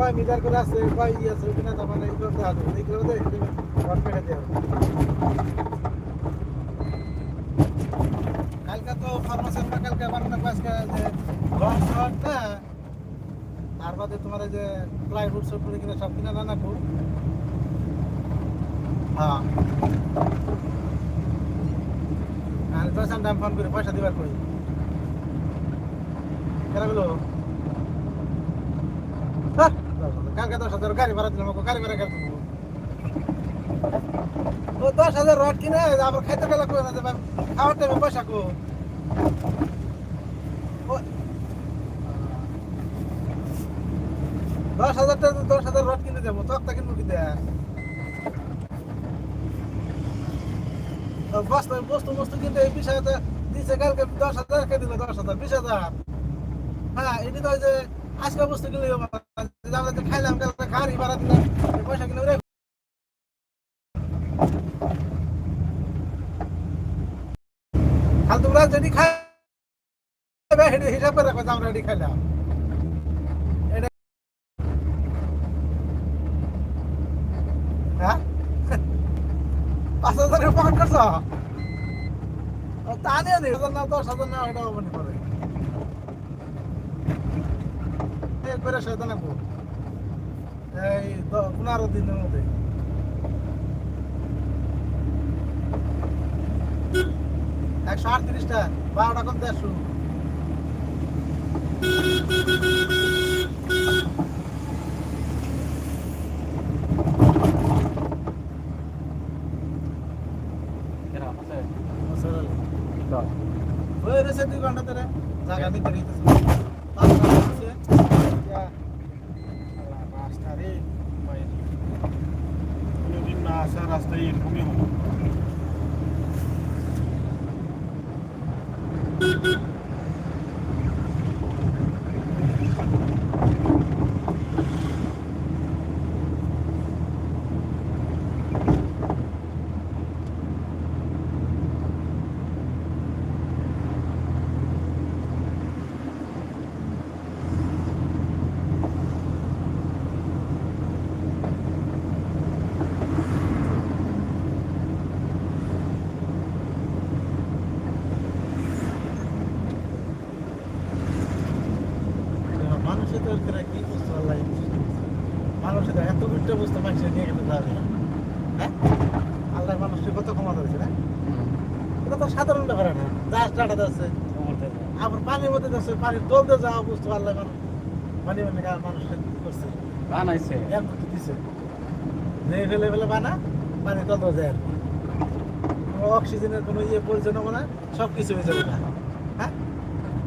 কয় মিটার করে আছে কয় ই আছে ওখানে তার মানে এইগুলো দেখা যাবে এইগুলো রড পেটে দেওয়া কালকে তো ফার্মাসির কালকে আমার মনে আজকে যে শট না, তার বাদে তোমার যে প্লাইউড সব করে কিনা সব কিনা না কো হ্যাঁ। দিবার কই। কেন হ্যাঁ, কালকে দশ হাজার গাড়ি ভাড়া দিলাম গাড়ি ভাড়া দেবো? ও দশ হাজার রড কিনে আবার খাইতে গেলে কই না দেবেন খাওয়ার টাইমে পয়সা কো দশ হাজার টাকা দশ হাজার রড কিনে দেবো, তক্তা কিনবো কি দেয় বস্তু বস্তু বস্তু কিনতে এই বিশ হাজার দিছে, কালকে দশ হাজার কে দিল দশ হাজার, বিশ হাজার। হ্যাঁ এটি তো যে আজকে বস্তু কিনলে আমরা যে খাইলাম গাড়ি ভাড়া দিলাম পয়সা কিনে তোমরা যদি খাই হিসাব করে রাখো হ্যাঁ? পাঁচ তা নিয়ে দশ হাজার না এটা মনে করে এই করে সেটা নেব। এই পনেরো দিনের মধ্যে। একশো আটত্রিশটা বারোটা কম দেড়শো। দুই ঘণ্টা ধরে। জায়গা নিতে নিতেছে পাঁচ ঘণ্টা হচ্ছে। ইয়া, আল্লাহ, রাস্তা রে, বাইরে। কোনোদিন না আসা রাস্তায় এরকমই হলো মানুষের তো এখানে কি বুঝতে আল্লাহ মানুষের তো বুঝতে মানুষের নিয়ে গেতে যাবে হ্যাঁ? আল্লাহ মানুষের কত ক্ষমতা হয়েছে না? এটা তো সাধারণ ব্যাপার না। যা স্টার্ট আছে। আবার পানির মধ্যে যাচ্ছে পানির দলতে যাওয়া বুঝতে আল্লাহ মানুষ পানি মানে মানুষের করছে। বানাইছে। এর মধ্যে দিছে। নেই ফেলে ফেলে বানা পানি তত যায় অক্সিজেনের কোনো ইয়ে প্রয়োজন হবে না সব কিছু হয়ে যাবে। না হ্যাঁ হ্যালো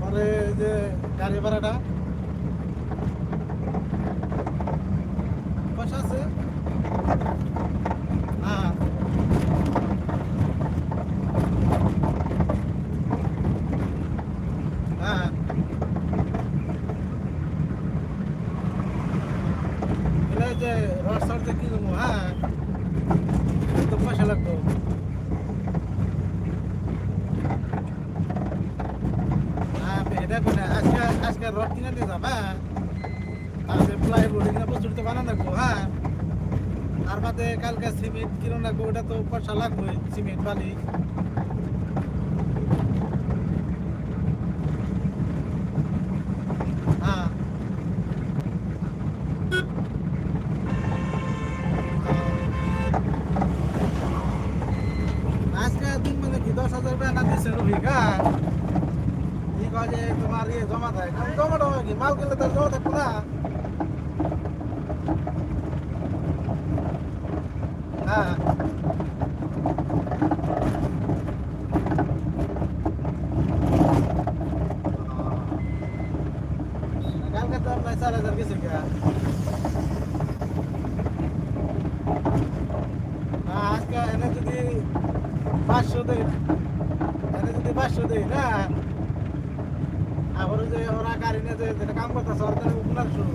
পরে এই যে গাড়ি ভাড়াটা পয়সা আছে। হ্যাঁ। হ্যাঁ। যে রড যে কিনবো হ্যাঁ। তো পয়সা লাগতো আজকে রড কিনে দিয়ে হ্যাঁ? তাহলে কিনে প্রচুর তো বানানো রাখব হ্যাঁ? আর বাদে কালকে সিমেন্ট কিনে রাখব ওটা তো পয়সা লাগবে সিমেন্ট, বালি। হ্যাঁ। মানে কি, দশ হাজার টাকা না দিচ্ছে রবিকা হ্যাঁ? তোমার ইয়ে জমা থাকে কারণ জমা টমা কি? মাল কিনলে তার জমা থাকব না। হ্যাঁ। কালকে তো আপনার চার হাজার গেছে কে আজকে এনে যদি পাঁচশো দেয় এনে যদি পাঁচশো দেয় না আবার ওই যে ওরা গাড়ি নিয়ে যেটা কাম করতেছে তাহলে উনার শুরু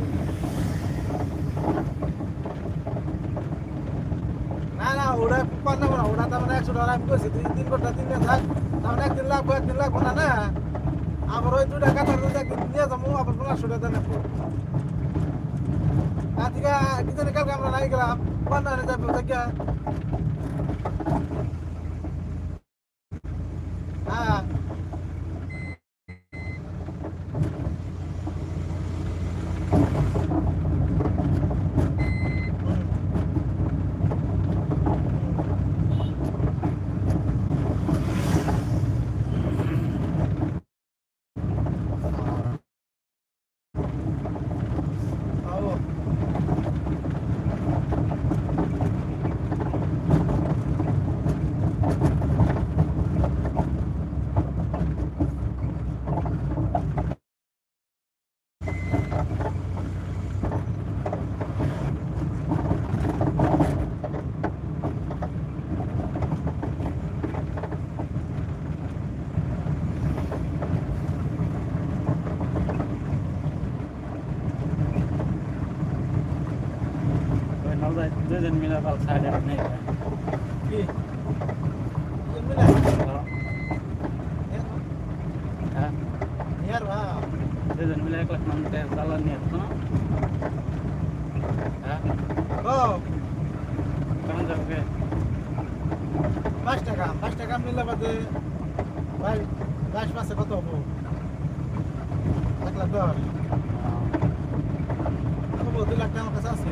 না না, ওরা পার নেব না, ওরা তার মানে একশো টাকা আমি করছি দুই, তিন ঘণ্টা, তিন দিন থাক, তার মানে একদিন লাগবো একদিন লাগবো না না। আবার ওই দুটা কাতার একদিন নিয়ে যাব, আবার পনেরোশো টাকা নেব আজকে কিছু কালকে আমরা নাই গেলাম বান্ধারে যাব দেখা হ্যাঁ Oh. ওই নলদায় দুজন মিলে বাল সাইডে নেই মিলা দুজন মিলে এক লাখ মানুষকে চালান নিয়ে আসতো না কেমন যাবে পাঁচ টাকা পাঁচ টাকা মিললে বাদে ভাই, দশ মাসে কত হব? এক লাখ দশ। দুই লাখ টাকা আমার কাছে আছে।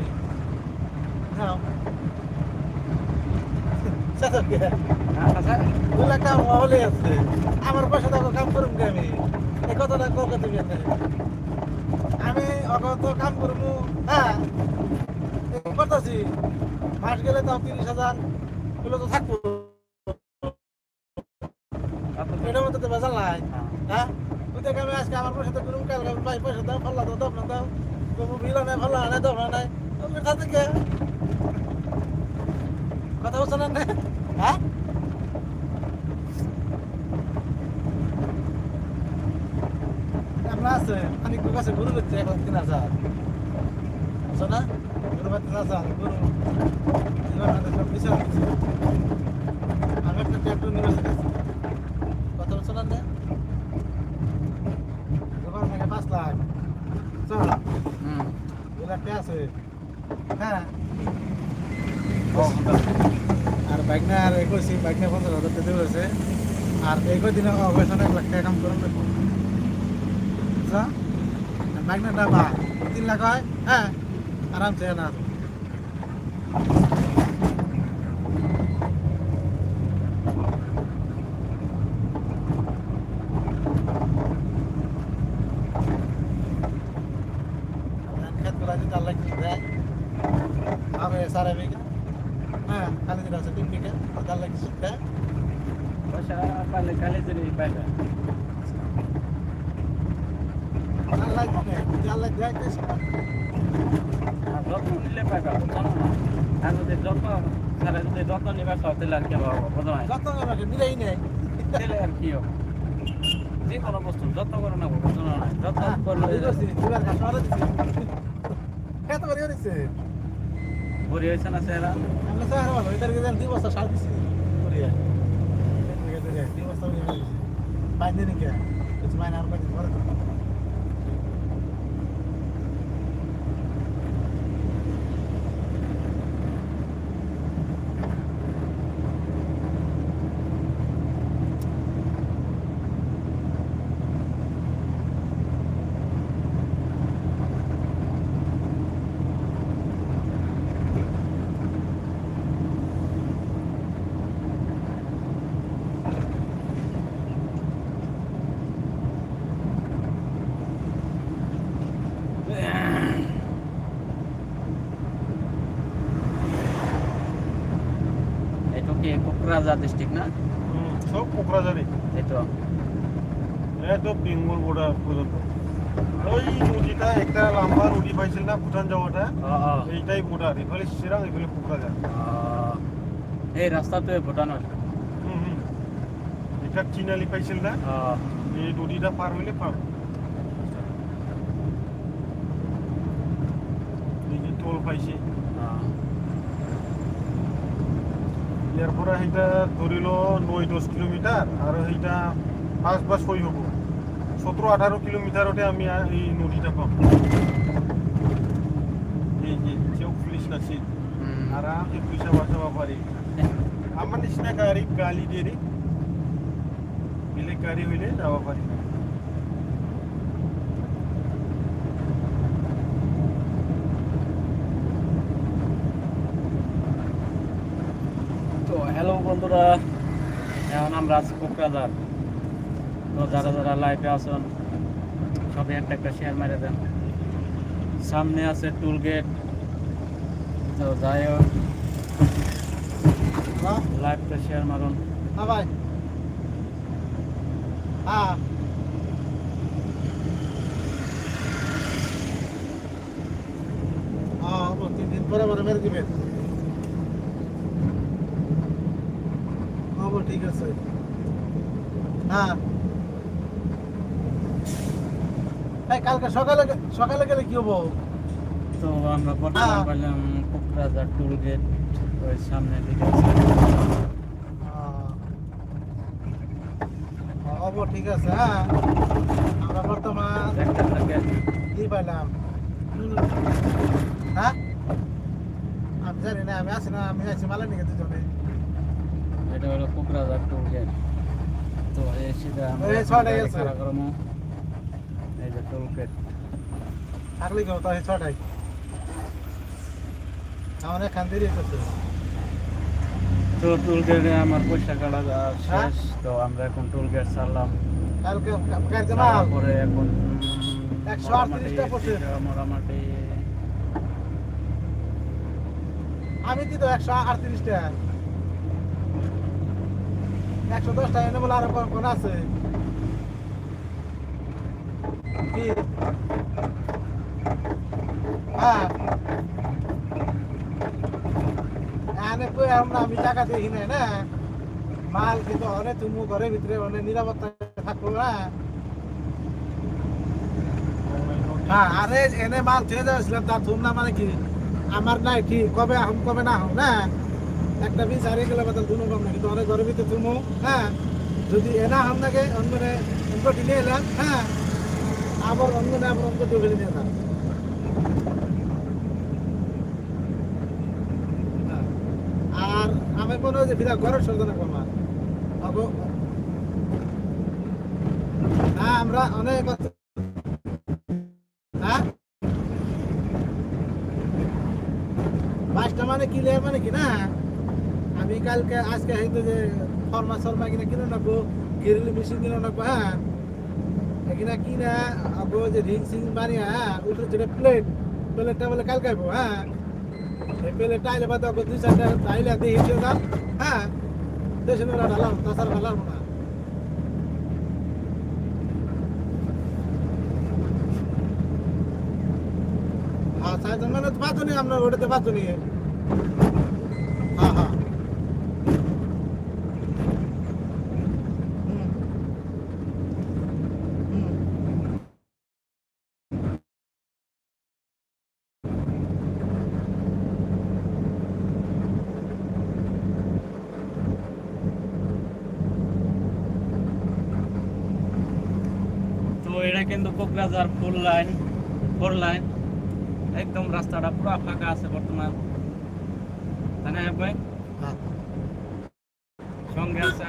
দুই লাখ টাকা আছে আমার পয়সা তো কাম করুম কে আমি এই কথাটা কবে তুমি আমি অগত কাম করব হ্যাঁ করতেছি মাস গেলে তাও তিরিশ হাজার এগুলো তো থাকব এটার মধ্যে তো বেজাল নাই হ্যাঁ তুই দেখ আমি আজকে আমার পয়সা তো কোনো কাল আমি ভাই পয়সা দাও ফাল্লা দাও দাও না দাও বিল নাই ফাল্লা নাই না নাই তাতে কে কথা বলছো না? হ্যাঁ? আমরা আছে আমি কোন কাছে গরু বেচছে এক লাখ তিন হাজার। বুঝছ না? গরু তিন হাজার গরু। সব কিছু আমি একটা ট্র্যাক্টর নিয়ে বসে কথা বলছো না? দোকান থেকে পাঁচ লাখ। চল। হুম। দু লাখ আছে। হ্যাঁ ও আর বাইক না আর কইছি বাইক এখন পঞ্চাশ হাজার গৈছে আর এই কদিনে অবশ্যই এক লাখ কাম করুন বুঝছ বাইক না ডাবা তিন লাখ হয় হ্যাঁ আরামসে না খেত করা যদি আল্লাহ কিছু দেয় হবে সারা বিঘা হ্যাঁ খালি দিন আছে তিন বিঘা আল্লাহ কিছু দেয় পয়সা পাইলে কালে যদি পাইবে আল্লাহ দিবে আর যত্ন নিলে পাইবে বুঝছ না? আর যদি যত্ন সারা যদি যত্ন নিবে সব দিলে আর কি হবে বুঝো না? যত্ন আমাকে দিলেই নেই। দিলে আর কি হবে? যে কোনো বস্তু যত্ন করে না বুঝছ না? যত্ন করলে খেত বাড়ি দিছে। বুড়ি হয়েছে না সেরা আমরা আর ভালো এটার দুই বছর সার দিছি। করিয়া দুই বছর পাঁচ দিন কে কিছু মাইনে আর পাঁচ দিন কোকরাঝার ডিস্ট্রিক্ট না? সব কোকরাঝারে এই তো। একদম বেঙ্গল বর্ডার পর্যন্ত। ওই নদীটা একটা লম্বা নদী পাইছিল না ভুটান যাওয়াটা? এইটাই বর্ডার এখানে চিরাং এখানে কোকরাঝার। এই রাস্তাতে ভুটানের। এটা চিনালি পাইছিল না? এই নদীটা পার হইলে পার। টোল পাইছে। ও। ইয়ার পরে সেইটা ধরিল নয় দশ কিলোমিটার আর সেইটা পাঁচ বা ছয় হব। সতেরো আঠারো কিলোমিটারতে আমি এই নদীটা পাম। কেউ পুলিশ নাছিল। আরামসে পয়সা বাঁচাবা পারি আমার নিচিনা গাড়ি গালি দিয়ে বেলেগ গাড়ি হইলে যাব পারি না তো হ্যালো বন্ধুরা, এখন আমরা আছি কোকরাঝার তো যারা যারা লাইভে আছেন, সবাই একটা একটা শেয়ার মেরে দেন। সামনে আছে টুল গেট তো যাই হোক লাইভটা শেয়ার মারুন। না ভাই। হ্যাঁ। হ্যাঁ ও তিন দিন পরে পরে মেরে দিবেন হব ঠিক আছে। হ্যাঁ। কালকে সকালে সকালে গেলে কি হব? তো আমরা বর্তমান হ্যাঁ। কোকরাঝার টুল গেট ওই সামনে দিকে। আছে। আহ, হব ঠিক আছে হ্যাঁ। আমরা বর্তমান কি হ্যাঁ? আমি জানি না আমি আছি না আমি আছি মালা নিকে দুজনে। এটা হলো কোকরাঝার টুল গেট তো এই সিধা আমরা এই যে টুল গেট থাকলে কেউ তো ছটাই আমার এখান তো টুল গেটে আমার পয়সা কাটা হ্যাঁ? শেষ। তো আমরা এখন টুল গেট ছাড়লাম। তারপরে এখন একশো আটত্রিশটা পড়ছে। মোটামুটি আমি দিত একশো আটত্রিশটা। কোন কোন আছে? হ্যাঁ। দেখি না মাল কিন্তু অনেক তুমি ঘরের ভিতরে অনেক নিরাপত্তা থাকব না হ্যাঁ আরে এনে মাল ছেড়ে যাচ্ছিলাম তার ধুম না মানে কি? আমার নাই কি? কবে আহম, কবে না আহম না একটা বিষ হারিয়ে গেলে বাতাল ধুনো কম না, কিন্তু অনেক ঘরের ভিতরে ধুমো হ্যাঁ। যদি এনা আহম নাকি অন্য অঙ্ক টিনে এলাম হ্যাঁ। আবার অন্য না আবার অঙ্ক ঢুকে নিয়ে হ্যাঁ। আর আমি মনে হয় যে বিরাট ঘরের সর্দনা করলাম হ্যাঁ আমরা অনেক হ্যাঁ? মানে কিনে মানে কি না? কালকে, আজকে হয়তো যে ফর্মা শর্মা কিনা কিনে নেব গিরিলি মেশিন কিনে নেব হ্যাঁ। এখানে কিনা, আবো যে রিং সিং বানিয়ে হ্যাঁ উঠে যেটা প্লেট প্লেটটা বলে কালকে আইবো হ্যাঁ। প্লেটটা আইলে বাদ আগে দুই চারটা আইলে দিয়ে হিসেবে দাম হ্যাঁ। দেশে ওরা ঢালাম তাছাড়া ঢালাম না। সাইজন মানে তো পাঁচজনই আমরা ওটাতে পাঁচজনই কিন্তু Kokrajhar four lane four lane একদম রাস্তাটা পুরো ফাঁকা আছে বর্তমান। তাই না ভাই? হ্যাঁ। সঙ্গে আছে